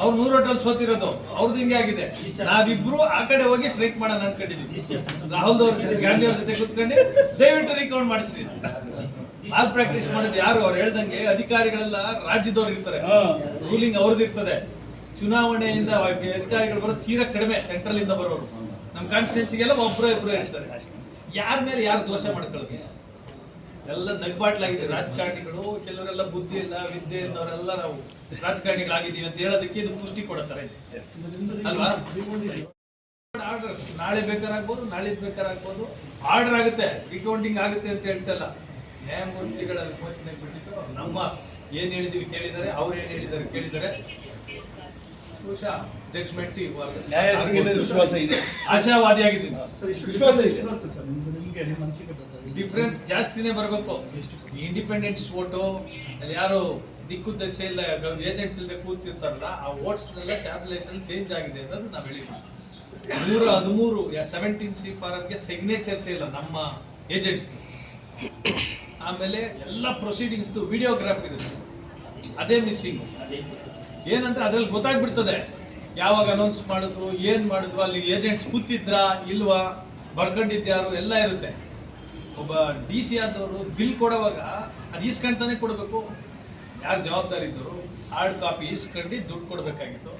ಅವ್ರು ನೂರು ಹೋಟೆಲ್ ಸೋತಿರೋದು. ಅವ್ರದ್ದು ಹಿಂಗೆ ಆಗಿದೆ. ನಾವಿಬ್ರು ಆ ಕಡೆ ಹೋಗಿ ಸ್ಟ್ರೈಕ್ ಮಾಡೋಣ ಅನ್ಕೊಂಡಿದ್ವಿ. ರಾಹುಲ್ ಅವ್ರ ಜೊತೆ ಗಾಂಧಿ ಅವ್ರ ಜೊತೆ ಕುತ್ಕೊಂಡು ದಯವಿಟ್ಟು ರಿಕೌಂಡ್ ಮಾಡಿಸ್ರಿ. ಆಲ್ ಪ್ರಾಕ್ಟೀಸ್ ಮಾಡಿದ್ ಯಾರು? ಅವ್ರು ಹೇಳ್ದಂಗೆ ಅಧಿಕಾರಿಗಳೆಲ್ಲ ರಾಜ್ಯದವ್ರು ಇರ್ತಾರೆ. ರೂಲಿಂಗ್ ಅವ್ರದ್ದು ಇರ್ತದೆ. ಚುನಾವಣೆಯಿಂದ ಅಧಿಕಾರಿಗಳು ಬರೋ ತೀರಾ ಕಡಿಮೆ ಸೆಂಟ್ರಲ್ ಇಂದ ಬರೋರು. ನಮ್ಮ ಕಾನ್ಸ್ಟಿಟ್ಯೂನ್ಸಿಗೆಲ್ಲ ಒಬ್ರು ಇಬ್ರು ಇರ್ತಾರೆ. ಯಾರ ಮೇಲೆ ಯಾರು ದೋಷ ಮಾಡ್ಕೊಳ್ಳೋದು? ಎಲ್ಲ ನಗ್ಬಾಟ್ಲಾಗಿದೆ. ರಾಜಕಾರಣಿಗಳು ಕೆಲವರೆಲ್ಲ ಬುದ್ಧಿ ಇಲ್ಲ ವಿದ್ಯೆ ಇಲ್ಲವರೆಲ್ಲ ನಾವು ರಾಜಕಾರಣಿಗಳಾಗಿದ್ದೀವಿ ಅಂತ ಹೇಳೋದಕ್ಕೆ ಇದು ಪುಷ್ಟಿ ಕೊಡುತ್ತಾರೆ. ಅಲ್ವಾ? ನಾಳೆ ಬೇಕಾರಾಗ್ಬೋದು ನಾಳೆ ಬೇಕಾರಾಗ್ಬೋದು ಆರ್ಡರ್ ಆಗುತ್ತೆ ರಿಕೌಂಟಿಂಗ್ ಆಗುತ್ತೆ ಅಂತ ಹೇಳ್ತಲ್ಲ. ನ್ಯಾಯಮೂರ್ತಿಗಳ ವಿಮೋಚನೆ ಬಿಟ್ಟಿದ್ದು ನಮ್ಮ ಏನ್ ಹೇಳಿದೀವಿ ಕೇಳಿದ್ದಾರೆ ಅವ್ರು ಏನ್ ಹೇಳಿದ್ದಾರೆ ಕೇಳಿದ್ದಾರೆ. ಬಹುಶಃ ಜಡ್ಜ್ಮೆಂಟ್ ವಿಶ್ವಾಸ ಇದೆ. ಆಶಾವಾದಿಯಾಗಿದ್ದೀನಿ. ವಿಶ್ವಾಸ ಇದೆ. ಡಿಫ್ರೆನ್ಸ್ ಜಾಸ್ತಿನೇ ಬರಬೇಕು. ಇಂಡಿಪೆಂಡೆನ್ಸ್ ವೋಟು ಯಾರು ದಿಕ್ಕು ದಶೆ ಇಲ್ಲ ಏಜೆಂಟ್ಸ್ ಇಲ್ಲದೆ ಕೂತಿರ್ತಾರಲ್ಲ, ಆ ವೋಟ್ಸ್ನೆಲ್ಲ ಕ್ಯಾಲ್ಕುಲೇಷನ್ ಚೇಂಜ್ ಆಗಿದೆ ಅನ್ನೋದು ನಾವು ಹೇಳಿದ್ವಿ. ನೂರ, ಹದಿಮೂರು ಸೆವೆಂಟೀನ್ ಸಿ ಫಾರಮ್ಗೆ ಸಿಗ್ನೇಚರ್ಸ್ ಇಲ್ಲ ನಮ್ಮ ಏಜೆಂಟ್ಸ್ ಆಮೇಲೆ ಎಲ್ಲ ಪ್ರೊಸೀಡಿಂಗ್ಸ್ದು ವಿಡಿಯೋಗ್ರಾಫ್ ಇರುತ್ತೆ. ಅದೇ ಮಿಸ್ಸಿಂಗ್ ಏನಂದ್ರೆ ಅದ್ರಲ್ಲಿ ಗೊತ್ತಾಗ್ಬಿಡ್ತದೆ. ಯಾವಾಗ ಅನೌನ್ಸ್ ಮಾಡಿದ್ರು, ಏನು ಮಾಡಿದ್ರು, ಅಲ್ಲಿ ಏಜೆಂಟ್ಸ್ ಕೂತಿದ್ರಾ, ಇಲ್ವಾ? ಬರ್ಕೊಂಡಿದ್ಯಾರು ಎಲ್ಲ ಇರುತ್ತೆ. ಒಬ್ಬ ಡಿ ಸಿ ಆದವರು ಬಿಲ್ ಕೊಡುವಾಗ ಅದು ಇಸ್ಕೊಂತಾನೆ ಕೊಡಬೇಕು. ಯಾರು ಜವಾಬ್ದಾರಿ ಇದ್ದವರು ಹಾರ್ಡ್ ಕಾಪಿ ಈಸ್ಕೊಂಡು ದುಡ್ಡು ಕೊಡಬೇಕಾಗಿತ್ತು.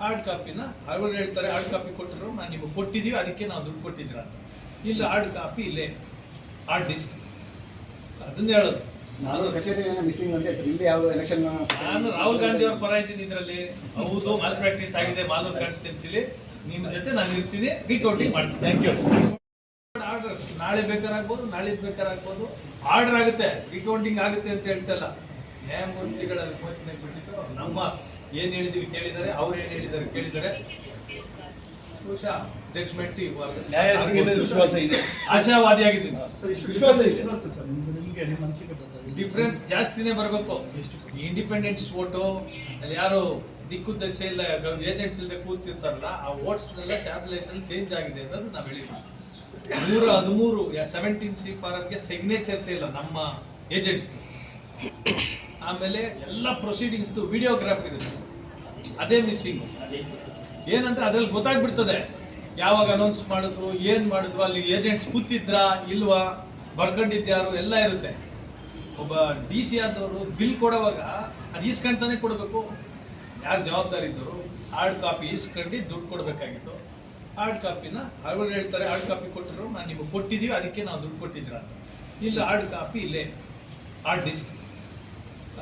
ಹಾರ್ಡ್ ಕಾಪಿನ ಅವರು ಹೇಳ್ತಾರೆ ಹಾರ್ಡ್ ಕಾಪಿ ಕೊಟ್ಟರು ನಾನು ನಿಮಗೆ ಕೊಟ್ಟಿದ್ದೀವಿ ಅದಕ್ಕೆ ನಾವು ದುಡ್ಡು ಕೊಟ್ಟಿದ್ದೀರ ಅಂತ. ಇಲ್ಲ ಹಾರ್ಡ್ ಕಾಪಿ ಇಲ್ಲೇ ಹಾರ್ಡ್ ಡಿಸ್ಕ್. ಅದನ್ನ ಹೇಳೋದು. ನಾನು ಮಿಸ್ಸಿಂಗ್ ಎಲೆಕ್ಷನ್ ನಾನು ರಾಹುಲ್ ಗಾಂಧಿ ಅವ್ರ ಪರ ಇದ್ದೀನಿ ಇದರಲ್ಲಿ. ಹೌದು ಮಾಲ್ ಪ್ರಾಕ್ಟೀಸ್ ಆಗಿದೆ ಮಾಲೂರ್ ಕಾನ್ಸ್ಟಿಟ್ಯೂನ್ಸಿಲಿ ನಿಮ್ಮ ಜೊತೆ ನಾನು ಇರ್ತೀನಿ ರಿಕೌಂಟಿಂಗ್ ಮಾಡ್ತೀನಿ. ಥ್ಯಾಂಕ್ ಯು ಆರ್ಡರ್ ನಾಳೆ ಬೇಕಾರಾಗ್ಬೋದು ನಾಳೆ ಬೇಕಾರಾಗ್ಬೋದು. ಆರ್ಡರ್ ಆಗುತ್ತೆ ರಿಕೌಂಟಿಂಗ್ ಆಗುತ್ತೆ ಅಂತ ಹೇಳ್ತಲ್ಲ. ನ್ಯಾಯಮೂರ್ತಿಗಳ ವಿಮೋಚನೆ ಬಿಟ್ಟಿದ್ದು ನಮ್ಮ ಏನು ಹೇಳಿದ್ದೀವಿ ಕೇಳಿದ್ದಾರೆ ಅವ್ರು ಏನು ಹೇಳಿದ್ದಾರೆ ಕೇಳಿದ್ದಾರೆ. ಬಹುಶಃ ಜಡ್ಜ್ಮೆಂಟ್ ನ್ಯಾಯ ಸಿಗುತ್ತೆ ವಿಶ್ವಾಸ ಇದೆ. ಆಶಾವಾದಿಯಾಗಿದ್ದೀನಿ. ಇದೆ. ಡಿಫ್ರೆನ್ಸ್ ಜಾಸ್ತಿನೇ ಬರಬೇಕು. ಇಂಡಿಪೆಂಡೆನ್ಸ್ ವೋಟು ಯಾರು ದಿಕ್ಕು ದಶೆ ಇಲ್ಲ ಏಜೆಂಟ್ಸ್ ಇಲ್ಲದೆ ಕೂತಿರ್ತಾರಲ್ಲ ಆ ವೋಟ್ಸ್ನೆಲ್ಲ ಟ್ಯಾಬ್ಲೇಷನ್ ಚೇಂಜ್ ಆಗಿದೆ ಅನ್ನೋದು ನಾವು ಹೇಳಿದ್ವಿ. ನೂರ ಹದಿಮೂರು ಸೆವೆಂಟೀನ್ ಸಿ ಫಾರಮ್ಗೆ ಸಿಗ್ನೇಚರ್ಸ್ ಇಲ್ಲ ನಮ್ಮ ಏಜೆಂಟ್ಸ್ ಆಮೇಲೆ ಎಲ್ಲ ಪ್ರೊಸೀಡಿಂಗ್ಸ್ದು ವಿಡಿಯೋಗ್ರಾಫ್ ಇರುತ್ತೆ. ಅದೇ ಮಿಸ್ಸಿಂಗ್ ಏನಂದ್ರೆ ಅದ್ರಲ್ಲಿ ಗೊತ್ತಾಗ್ಬಿಡ್ತದೆ. ಯಾವಾಗ ಅನೌನ್ಸ್ ಮಾಡಿದ್ರು, ಏನ್ ಮಾಡಿದ್ರು, ಅಲ್ಲಿ ಏಜೆಂಟ್ಸ್ ಕೂತಿದ್ರಾ ಇಲ್ವಾ ಬರ್ಕೊಂಡಿದ್ಯಾರು ಎಲ್ಲ ಇರುತ್ತೆ. ಒಬ್ಬ ಡಿ ಸಿ ಆದವರು ಬಿಲ್ ಕೊಡುವಾಗ ಅದು ಇಸ್ಕೊಂತಾನೆ ಕೊಡಬೇಕು. ಯಾರು ಜವಾಬ್ದಾರಿ ಇದ್ದವರು ಹಾರ್ಡ್ ಕಾಪಿ ಇಸ್ಕೊಂಡು ದುಡ್ಡು ಕೊಡಬೇಕಾಗಿತ್ತು. ಹಾರ್ಡ್ ಕಾಪಿನ ಅವರು ಹೇಳ್ತಾರೆ ಹಾರ್ಡ್ ಕಾಪಿ ಕೊಟ್ಟರು ನಾನು ನಿಮಗೆ ಕೊಟ್ಟಿದ್ದೀವಿ ಅದಕ್ಕೆ ನಾವು ದುಡ್ಡು ಕೊಟ್ಟಿದ್ರ ಇಲ್ಲ ಹಾರ್ಡ್ ಕಾಪಿ ಇಲ್ಲೇ ಹಾರ್ಡ್ ಡಿಸ್ಕ್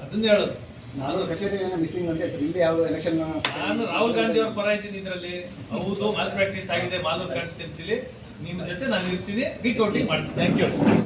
ಅದನ್ನ ಹೇಳೋದು. ನಾನು ಕಚೇರಿ ಮಿಸ್ಸಿಂಗ್ ಅಂತ ಇಲ್ಲಿ ಯಾವ ಎಲೆಕ್ಷನ್ ನಾನು ರಾಹುಲ್ ಗಾಂಧಿ ಅವ್ರ ಪರ ಇದ್ದೀನಿ ಇದರಲ್ಲಿ. ಹೌದು ಮಾಲ್ ಪ್ರಾಕ್ಟೀಸ್ ಆಗಿದೆ ಮಾಲೂರ್ ಕಾನ್ಸ್ಟಿಟ್ಯೂನ್ಸಿಲಿ ನಿಮ್ಮ ಜೊತೆ ನಾನು ಇರ್ತೀನಿ ರಿಕೌಂಟಿಂಗ್ ಮಾಡಿಸ್ತೀನಿ ಥ್ಯಾಂಕ್ ಯು